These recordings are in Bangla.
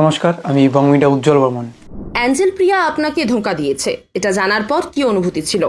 নমস্কার আমি বংমিটা উজ্জ্বল বর্মন। অ্যাঞ্জেল প্রিয়া আপনাকে ধোঁকা দিয়েছে। এটা জানার পর কি অনুভূতি ছিল?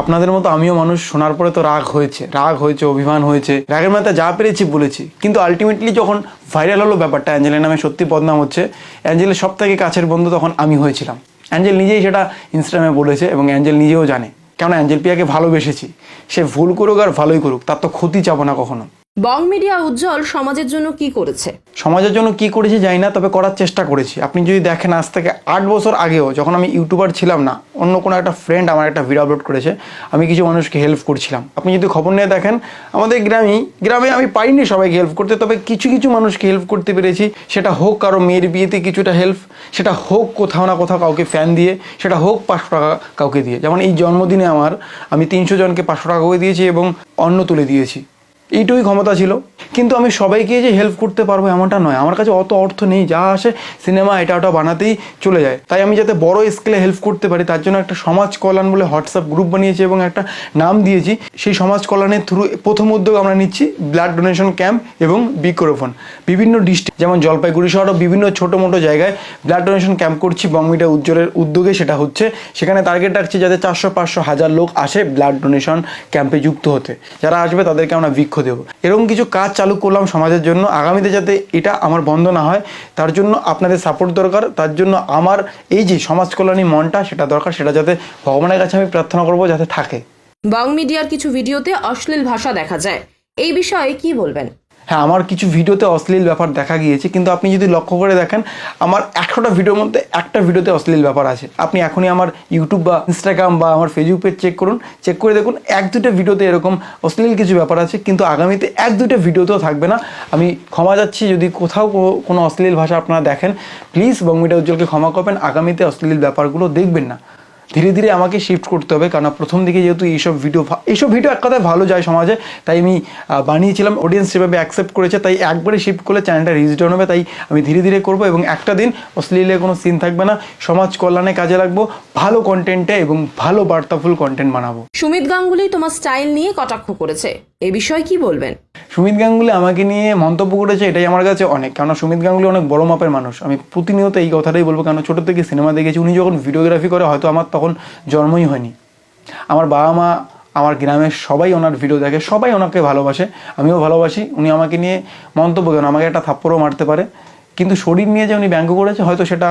আপনাদের মতো আমিও মানুষ শোনার পরে তো রাগ হয়েছে রাগ হয়েছে অভিমান হয়েছে রাগের মাথা যা পেরেছি বলেছি। কিন্তু আলটিমেটলি যখন ভাইরাল হলো ব্যাপারটা অ্যাঞ্জেলের নামে সত্যি বদনাম হচ্ছে অ্যাঞ্জেলের সব থেকে কাছের বন্ধু তখন আমি হয়েছিলাম। অ্যাঞ্জেল নিজেই সেটা ইনস্টাগ্রামে বলেছে এবং অ্যাঞ্জেল নিজেও জানে। কেন অ্যাঞ্জেল পিয়াকে ভালোবেসেছি। সে ভুল করুক আর ভালোই করুক তার তো ক্ষতি চাবো না কখনো। বং মিডিয়া উজ্জ্বল সমাজের জন্য কি করেছে? সমাজের জন্য কি করেছি জানি না, তবে করার চেষ্টা করেছি। আপনি যদি দেখেন আজ থেকে আট বছর আগেও যখন আমি ইউটিউবার ছিলাম না, অন্য কোনো একটা ফ্রেন্ড আমার একটা ভিডিও আপলোড করেছে, আমি কিছু মানুষকে হেল্প করছিলাম। আপনি যদি খবর নিয়ে দেখেন, আমাদের গ্রামেই গ্রামে আমি পাইনি সবাইকে হেল্প করতে, তবে কিছু কিছু মানুষকে হেল্প করতে পেরেছি। সেটা হোক কারও মেয়ের বিয়েতে কিছুটা হেল্প সেটা হোক কোথাও না কোথাও কাউকে ফ্যান দিয়ে, সেটা হোক পাঁচশো টাকা কাউকে দিয়ে। যেমন এই জন্মদিনে আমার, আমি তিনশো জনকে পাঁচশো টাকা করে দিয়েছি এবং অন্ন তুলে দিয়েছি। এইটুকুই ক্ষমতা ছিল। কিন্তু আমি সবাইকে যে হেল্প করতে পারব এমনটা নয়। আমার কাছে অত অর্থ নেই, যা আসে সিনেমা এটা ওটা বানাতেই চলে যায়। তাই আমি যাতে বড় স্কেলে হেল্প করতে পারি, তার জন্য একটা সমাজ কল্যাণ বলে হোয়াটসঅ্যাপ গ্রুপ বানিয়েছি এবং একটা নাম দিয়েছি। সেই সমাজ কল্যাণের থ্রু প্রথম উদ্যোগ আমরা নিচ্ছি ব্লাড ডোনেশন ক্যাম্প এবং বৃক্ষরোপণ বিভিন্ন ডিস্ট্রিক্ট যেমন জলপাইগুড়ি শহর বিভিন্ন ছোটো মোটো জায়গায় ব্লাড ডোনেশন ক্যাম্প করছি। বংমিটা উজ্জ্বলের উদ্যোগে সেটা হচ্ছে। সেখানে টার্গেট রাখছি যাতে চারশো পাঁচশো হাজার লোক আসে ব্লাড ডোনেশন ক্যাম্পে যুক্ত হতে। যারা আসবে তাদেরকে আমরা বৃক্ষ দেবো। এরকম কিছু কাজ চালু করলাম সমাজের জন্য। আগামীতে যাতে এটা আমার বন্ধ না হয়, তার জন্য আপনাদের সাপোর্ট দরকার। তার জন্য আমার এই যে সমাজ কল্যাণী মনটা, সেটা দরকার। সেটা যাতে ভগবানের কাছে আমি প্রার্থনা করব যাতে থাকে। বাং মিডিয়ার কিছু ভিডিওতে অশ্লীল ভাষা দেখা যায়। এই বিষয়ে কি বলবেন? হ্যাঁ আমার কিছু ভিডিওতে অশ্লীল ব্যাপার দেখা গিয়েছে, কিন্তু আপনি যদি লক্ষ্য করে দেখেন, আমার একশোটা ভিডিওর মধ্যে একটা ভিডিওতে অশ্লীল ব্যাপার আছে। আপনি এখনই আমার ইউটিউব বা ইনস্টাগ্রাম বা আমার ফেসবুক পেজ চেক করুন চেক করে দেখুন, এক দুটো ভিডিওতে এরকম অশ্লীল কিছু ব্যাপার আছে, কিন্তু আগামীতে এক দুটো ভিডিওতেও থাকবে না। আমি ক্ষমা যাচ্ছি যদি কোথাও কোনো অশ্লীল ভাষা আপনারা দেখেন প্লিজ বংমিটা উজ্জ্বলকে ক্ষমা করবেন, আগামীতে অশ্লীল ব্যাপারগুলো দেখবেন না। ধীরে ধীরে আমাকে শিফট করতে হবে। কারণ প্রথম দিকে যেহেতু এইসব ভিডিও এইসব ভিডিও এক কথায় ভালো যায় সমাজে, তাই আমি বানিয়েছিলাম অডিয়েন্স সেভাবে অ্যাকসেপ্ট করেছে, তাই একবারে শিফট করলে চ্যানেলটা ডাউন হবে, তাই আমি ধীরে ধীরে করব। এবং একটা দিন অশ্লীলে কোনো সিন থাকবে না, সমাজ কল্যাণে কাজে লাগবো, ভালো কন্টেন্টে এবং ভালো বার্তাফুল কন্টেন্ট বানাবো। সুমিত গাঙ্গুলি তোমার স্টাইল নিয়ে কটাক্ষ করেছে। এ বিষয়ে কি বলবেন? সুমিত গাঙ্গুলি আমাকে নিয়ে মন্তব্য করেছে, এটাই আমার কাছে অনেক। কেননা সুমিত গাঙ্গুলি অনেক বড় মাপের মানুষ। আমি প্রতিনিয়ত এই কথাটাই বলব কেন ছোটো থেকে সিনেমা দেখেছি, উনি যখন ভিডিওগ্রাফি করে, হয়তো আমার তখন জন্মই হয়নি। আমার বাবা মা, আমার গ্রামের সবাই ওনার ভিডিও দেখে, সবাই ওনাকে ভালোবাসে, আমিও ভালোবাসি। উনি আমাকে নিয়ে মন্তব্য করেন, আমাকে একটা থাপ্পড়ও মারতে পারে। কিন্তু শরীর নিয়ে যে উনি ব্যঙ্গ করেছে, হয়তো সেটা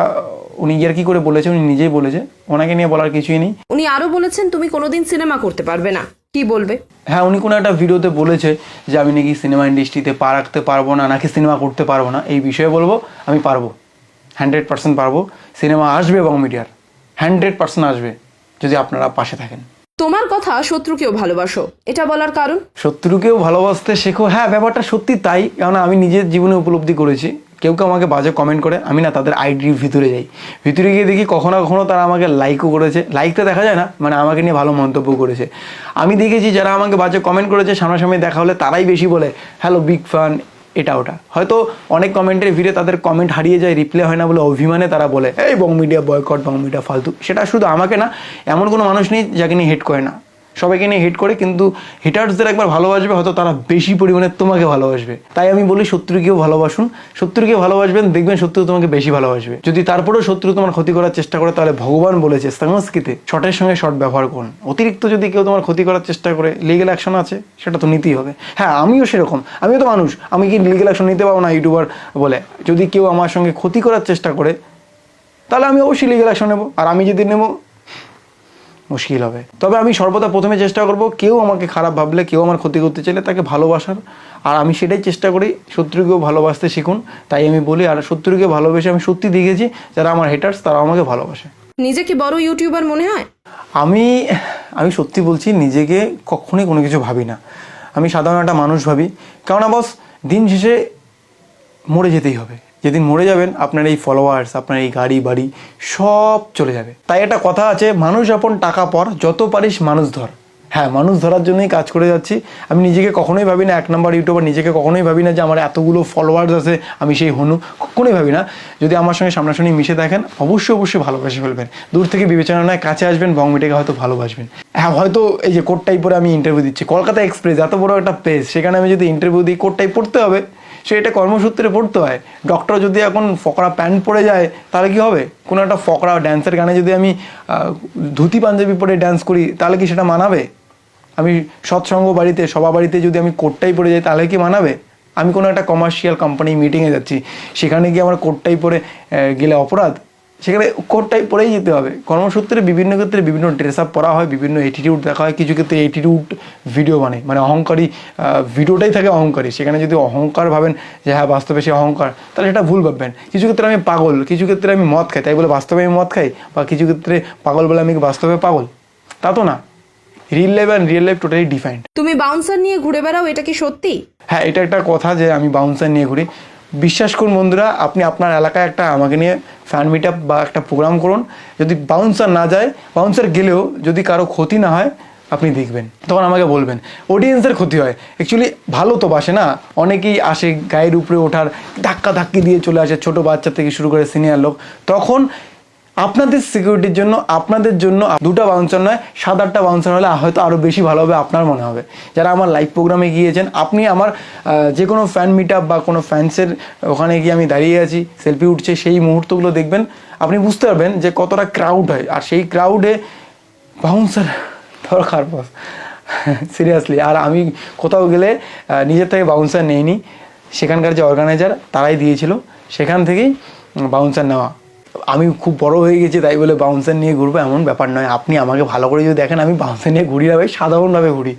উনি ইয়ার কি করে বলেছে, উনি নিজেই বলেছে। ওনাকে নিয়ে বলার কিছুই নেই। উনি আরও বলেছেন, তুমি কোনোদিন সিনেমা করতে পারবে না। কি বলবে? হ্যাঁ উনি কোনো একটা ভিডিওতে বলেছে যে আমি নাকি সিনেমা ইন্ডাস্ট্রিতে পা রাখতে পারব না নাকি সিনেমা করতে পারব না। এই বিষয়ে বলব আমি পারব। হান্ড্রেড পার্সেন্ট পারব। সিনেমা আসবে এবং মিডিয়ার। হান্ড্রেড পার্সেন্ট আসবে যদি আপনারা পাশে থাকেন। তোমার কথা শত্রুকেও ভালোবাসো এটা বলার কারণ? শত্রুকেও ভালোবাসতে শেখো। হ্যাঁ ব্যাপারটা সত্যি তাই কেননা আমি নিজের জীবনে উপলব্ধি করেছি। কেউ কেউ আমাকে বাজে কমেন্ট করে, আমি না তাদের আইডির ভিতরে যাই। ভিতরে গিয়ে দেখি কখনো কখনো তারা আমাকে লাইকও করেছে। লাইকটা দেখা যায় না মানে আমাকে নিয়ে ভালো মন্তব্য করেছে। আমি দেখেছি যারা আমাকে বাজে কমেন্ট করেছে, সামনাসামনি দেখা হলে তারাই বেশি বলে হ্যালো বিগ ফান এটা ওটা। হয়তো অনেক কমেন্টের ভিড়ে তাদের কমেন্ট হারিয়ে যায় রিপ্লে হয় না বলে অভিমানে তারা বলে, এই bong media boycott bong media ফালতু। সেটা শুধু আমাকে না, এমন কোনো মানুষ নেই যাকে নিয়ে হেট করে না। সবাইকে নিয়ে হিট করে, কিন্তু হিটার্সদের একবার ভালোবাসবে, হয়তো তারা বেশি পরিমাণে তোমাকে ভালোবাসবে। তাই আমি বলি শত্রুকেও ভালোবাসুন। শত্রুকে ভালোবাসবেন, দেখবেন শত্রু তোমাকে বেশি ভালোবাসবে। যদি তারপরেও শত্রু তোমার ক্ষতি করার চেষ্টা করে, তাহলে ভগবান বলেছে সংস্কৃতে শটের সঙ্গে শট ব্যবহার করুন। অতিরিক্ত যদি কেউ তোমার ক্ষতি করার চেষ্টা করে লিগেল অ্যাকশন আছে, সেটা তো নিতেই হবে। হ্যাঁ আমিও সেরকম। আমিও তো মানুষ। আমি কি লিগেল অ্যাকশন নিতে পারব না ইউটিউবার বলে। যদি কেউ আমার সঙ্গে ক্ষতি করার চেষ্টা করে, তাহলে আমি অবশ্যই লিগেল অ্যাকশন নেব। আর আমি যদি নেব মুশকিল হবে। তবে আমি সর্বদা প্রথমে চেষ্টা করব কেউ আমাকে খারাপ ভাবলে কেউ আমার ক্ষতি করতে চাইলে তাকে ভালোবাসার। আর আমি সেটাই চেষ্টা করি শত্রুকেও ভালোবাসতে শিখুন। তাই আমি বলি আর শত্রুকে ভালোবেসে আমি সত্যি দেখেছি যারা আমার হেটার্স তারা আমাকে ভালোবাসে। নিজেকে বড় ইউটিউবার মনে হয়? আমি আমি সত্যি বলছি নিজেকে কখনোই কোনো কিছু ভাবি না। আমি সাধারণ একটা মানুষ ভাবি। কেননা বস দিন শেষে মরে যেতেই হবে। যেদিন মরে যাবেন, আপনার এই ফলোয়ার্স আপনার এই গাড়ি বাড়ি সব চলে যাবে। তাই একটা কথা আছে, মানুষ আপন টাকা পর, যত পারিস মানুষ ধর। হ্যাঁ মানুষ ধরার জন্যই কাজ করে যাচ্ছি। আমি নিজেকে কখনোই ভাবি না এক নম্বর ইউটিউবার নিজেকে কখনোই ভাবি না যে আমার এতগুলো ফলোয়ার্স আছে, আমি সেই হনু। কখনোই ভাবি না যদি আমার সঙ্গে সামনাসামনি মিশে দেখেন, অবশ্যই অবশ্যই ভালোবাসে ফেলবেন। দূর থেকে বিবেচনা নয় কাছে আসবেন, বংমিটাকে হয়তো ভালোবাসবেন। হ্যাঁ হয়তো এই যে কোট টাইপ পরে আমি ইন্টারভিউ দিচ্ছি। কলকাতা এক্সপ্রেস এত বড় একটা পেজ সেখানে আমি যদি ইন্টারভিউ দিই কোট টাইপ পড়তে হবে। সে এটা কর্মসূত্রে পড়তে হয়। ডক্টর যদি এখন ফকরা প্যান্ট পরে যায়, তাহলে কি হবে? কোনো একটা ফকরা ড্যান্সের গানে যদি আমি ধুতি পাঞ্জাবি পরে ড্যান্স করি, তাহলে কি সেটা মানাবে? আমি সৎসঙ্গ বাড়িতে, সভা বাড়িতে যদি আমি কোটটাই পরে যাই, তাহলে কি মানাবে? আমি কোনো একটা কমার্শিয়াল কোম্পানি মিটিংয়ে যাচ্ছি। সেখানে গিয়ে আমার কোটটাই পরে গেলে অপরাধ? সেখানে কোটটাই পরেই যেতে হবে। কর্মসূত্রে বিভিন্ন ক্ষেত্রে বিভিন্ন ড্রেস আপ পরা হয় বিভিন্ন অ্যাটিটিউড দেখা হয় কিছু ক্ষেত্রে অ্যাটিটিউড ভিডিও মানে মানে অহংকারী ভিডিওটাই থাকে অহংকারী। সেখানে যদি অহংকার ভাবেন যে হ্যাঁ বাস্তবে সে অহংকার তাহলে সেটা ভুল ভাববেন। কিছু ক্ষেত্রে আমি পাগল কিছু ক্ষেত্রে আমি মদ খাই তাই বলে বাস্তবে আমি মদ খাই? বা কিছু ক্ষেত্রে পাগল বলে আমি বাস্তবে পাগল? তা তো না। Real life and real life totally defined তুমি বাউন্সার নিয়ে ঘুরে বেড়াও এটা কি সত্যি? হ্যাঁ এটা একটা কথা যে আমি বাউন্সার নিয়ে ঘুরি। বিশ্বাস করুন বন্ধুরা, আপনি আপনার এলাকায় একটা আমাকে নিয়ে ফ্যান মিট আপ বা একটা প্রোগ্রাম করুন। যদি বাউন্সার না যায় বাউন্সার গেলেও যদি কারও ক্ষতি না হয়, আপনি দেখবেন। তখন আমাকে বলবেন। অডিয়েন্সের ক্ষতি হয়। অ্যাকচুয়ালি ভালো তো বাসে না? অনেকেই আসে গায়ের উপরে ওঠার ধাক্কা ধাক্কি দিয়ে চলে আসে, ছোট বাচ্চা থেকে শুরু করে সিনিয়র লোক। তখন আপনাদের সিকিউরিটির জন্য, আপনাদের জন্য দুটো বাউন্সার নয় সাত আটটা বাউন্সার হলে হয়তো আরও বেশি ভালো হবে আপনার মনে হবে। যারা আমার লাইভ প্রোগ্রামে গিয়েছেন, আপনি আমার যে কোনো ফ্যান মিট বা কোনো ফ্যান্সের ওখানে গিয়ে আমি দাঁড়িয়ে আছি সেলফি উঠছে, সেই মুহূর্তগুলো দেখবেন, আপনি বুঝতে পারবেন যে কতটা ক্রাউড হয়। আর সেই ক্রাউডে বাউন্সার দরকার বস সিরিয়াসলি আর আমি কোথাও গেলে নিজের থেকে বাউন্সার নেইনি। সেখানকার যে অর্গানাইজার তারাই দিয়েছিল। সেখান থেকেই বাউন্সার নেওয়া। আমি খুব বড় হয়ে গেছি, তাই বলে বাউন্সার নিয়ে ঘুরবো, এমন ব্যাপার নয়। আপনি আমাকে ভালো করে যদি দেখেন, আমি বাউন্সার নিয়ে ঘুরি না ভাই, সাধারণভাবে ঘুরি।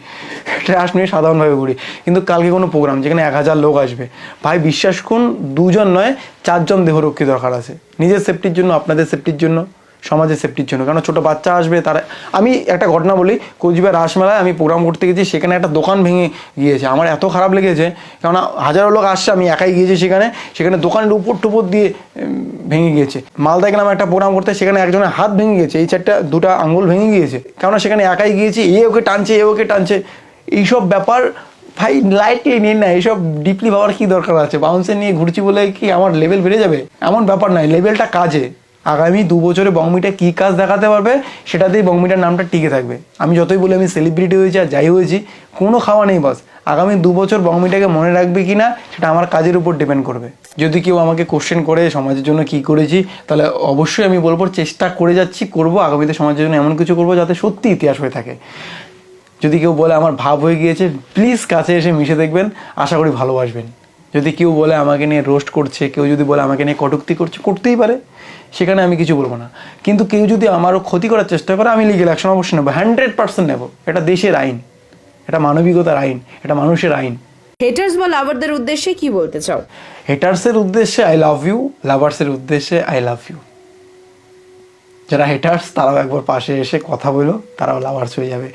ট্রাস্ট নিয়ে সাধারণভাবে ঘুরি। কিন্তু কালকে কোনো প্রোগ্রাম যেখানে এক হাজার লোক আসবে। ভাই, বিশ্বাস করুন, দুজন নয়, চারজন দেহরক্ষী দরকার আছে। নিজের সেফটির জন্য, আপনাদের সেফটির জন্য। সমাজের সেফটির জন্য। কারণ ছোটো বাচ্চা আসবে, তারা আমি একটা ঘটনা বলি, কোচবিহার রাসমেলায় আমি প্রোগ্রাম করতে গেছি, সেখানে একটা দোকান ভেঙে গিয়েছে। আমার এত খারাপ লেগেছে, কেননা হাজারো লোক আসছে, আমি একাই গিয়েছি সেখানে। সেখানে দোকানের উপর টুপর দিয়ে ভেঙে গিয়েছে। মালদায় গেলাম একটা প্রোগ্রাম করতে, সেখানে একজনের হাত ভেঙে গিয়েছে, এই চারটা দুটো আঙুল ভেঙে গিয়েছে। কেননা সেখানে একাই গিয়েছি, এ ওকে টানছে, এ ওকে টানছে। এইসব ব্যাপার, ভাই লাইটলি নিন না, এইসব ডিপলি ভাবার কি দরকার আছে? বাউন্সে নিয়ে ঘুরছি বলে কি আমার লেভেল বেড়ে যাবে? এমন ব্যাপার নয় লেভেলটা কাজে। আগামী দু বছরে বংমিটা কী কাজ দেখাতে পারবে সেটাতেই বংমিটার নামটা টিকে থাকবে। আমি যতই বলি আমি সেলিব্রিটি হয়েছি আর যাই হয়েছি, কোনো খাওয়া নেই বাস আগামী দু বছর বংমিটাকে মনে রাখবে কি না, সেটা আমার কাজের উপর ডিপেন্ড করবে। যদি কেউ আমাকে কোশ্চেন করে সমাজের জন্য কি করেছি, তাহলে অবশ্যই আমি বলব চেষ্টা করে যাচ্ছি, করব। আগামীতে সমাজের জন্য এমন কিছু করব যাতে সত্যি ইতিহাস হয়ে থাকে। যদি কেউ বলে আমার ভাব হয়ে গিয়েছে প্লিজ কাছে এসে মিশে দেখবেন। আশা করি ভালোবাসবেন। যদি কেউ বলে আমাকে নিয়ে রোস্ট করছে কেউ যদি বলে আমাকে নিয়ে কটুক্তি করছে করতেই পারে। সেখানে আমি কিছু বলব না। কিন্তু কেউ যদি আমারও ক্ষতি করার চেষ্টা করে আমি লিগেল অ্যাকশন অবশ্যই নেব হান্ড্রেড পার্সেন্ট নেব। এটা দেশের আইন। এটা মানবিকতার আইন। এটা মানুষের আইন। হেটার্স বা লাভারদের উদ্দেশ্যে কি বলতে চাও? হেটার্সের উদ্দেশ্যে আই লাভ ইউ লাভার্সের উদ্দেশ্যে আই লাভ ইউ যারা হেটার্স তারাও একবার পাশে এসে কথা বলো তারাও লাভার্স হয়ে যাবে।